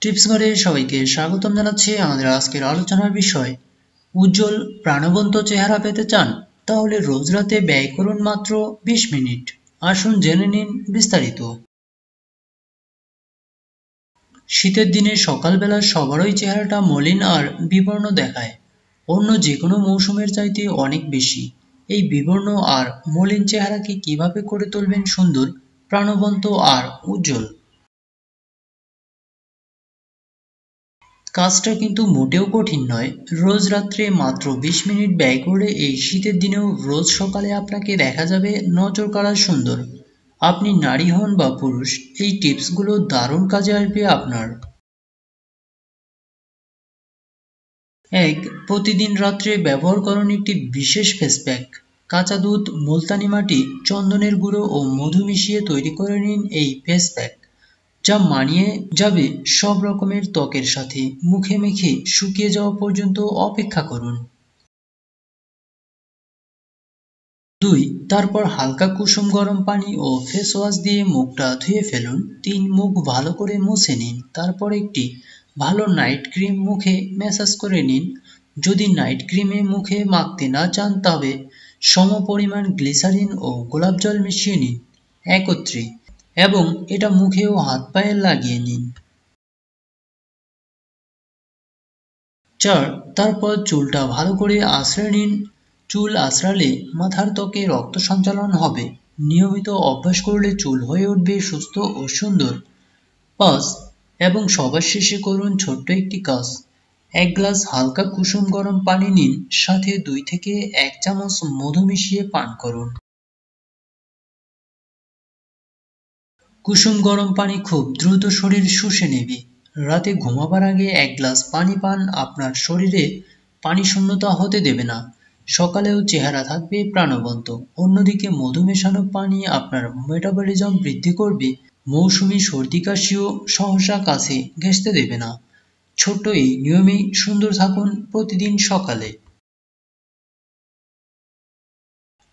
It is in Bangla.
টিপস ঘরে সবাইকে স্বাগতম জানাচ্ছি। আমাদের আজকের আলোচনার বিষয়, উজ্জ্বল প্রাণবন্ত চেহারা পেতে চান, তাহলে রোজ রাতে ব্যয় করুন মাত্র বিশ মিনিট। আসুন জেনে নিন বিস্তারিত। শীতের দিনে সকালবেলা সবারই চেহারাটা মলিন আর বিবর্ণ দেখায়। অন্য যে কোনো মৌসুমের চাইতে অনেক বেশি। এই বিবর্ণ আর মলিন চেহারাকে কীভাবে করে তুলবেন সুন্দর, প্রাণবন্ত আর উজ্জ্বল? কাজটা কিন্তু মোটেও কঠিন নয়। রোজ রাত্রে মাত্র বিশ মিনিট ব্যয় করলে এই শীতের দিনেও রোজ সকালে আপনাকে দেখা যাবে নজর কাড়া সুন্দর। আপনি নারী হন বা পুরুষ, এই টিপসগুলো দারুণ কাজে আসবে আপনার। এক, প্রতিদিন রাত্রে ব্যবহার করুন একটি বিশেষ ফেস প্যাক কাঁচা দুধ, মুলতানি মাটি, চন্দনের গুঁড়ো ও মধু মিশিয়ে তৈরি করে নিন এই ফেস প্যাক যা মানিয়ে যাবে সব রকমের ত্বকের সাথে। মুখে মেখে শুকিয়ে যাওয়া পর্যন্ত অপেক্ষা করুন। দুই, তারপর হালকা কুসুম গরম পানি ও ফেস ওয়াশ দিয়ে মুখটা ধুয়ে ফেলুন। তিন, মুখ ভালো করে মুছে নিন। তারপর একটি ভালো নাইট ক্রিম মুখে ম্যাসাজ করে নিন। যদি নাইট ক্রিমে মুখে মাখতে না চান, তবে সম পরিমাণ গ্লিসারিন ও গোলাপ জল মিশিয়ে নিন। একত্রে এবং এটা মুখে ও হাত পায়ে লাগিয়ে নিন। চার, তারপর চুলটা ভালো করে আশ্রয় নিন। চুল আশ্রালে মাথার ত্বকে রক্ত সঞ্চালন হবে। নিয়মিত অভ্যাস করলে চুল হয়ে উঠবে সুস্থ ও সুন্দর। পাঁচ, এবং সবার শেষে করুন ছোট্ট একটি কাজ। এক গ্লাস হালকা কুসুম গরম পানি নিন, সাথে দুই থেকে এক চামচ মধু মিশিয়ে পান করুন। কুসুম গরম পানি খুব দ্রুত শরীর শুষে নেবে। রাতে ঘুমাবার আগে এক গ্লাস পানি পান, আপনার শরীরে পানি শূন্যতা হতে দেবে না। সকালেও চেহারা থাকবে প্রাণবন্ত। অন্যদিকে মধু মেশানো পানি আপনার মেটাবলিজম বৃদ্ধি করবে। মৌসুমি সর্দি কাশিও সহসা কাছে ঘেঁষতে দেবে না। ছোট্ট এই নিয়মে সুন্দর থাকুন প্রতিদিন সকালে।